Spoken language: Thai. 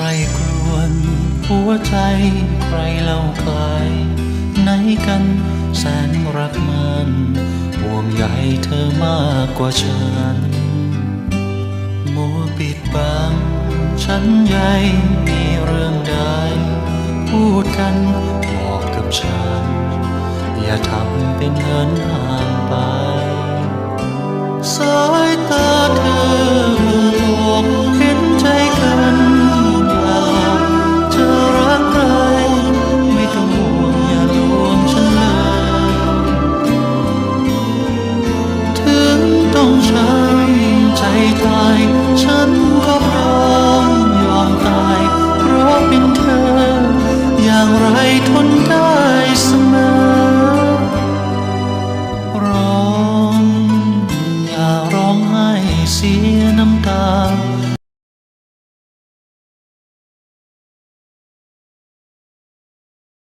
รครวนหัวใจใครเล่าใครไหนกันแสนรักมันห่วงใยเธอมากกว่าฉันมัวปิดบังฉันใยมีเรื่องใดพูดกันบอกกับฉัน อย่าทำเป็นเงินหาางไรทนได้เสมอร้องอย่าร้องให้เสียน้ำตา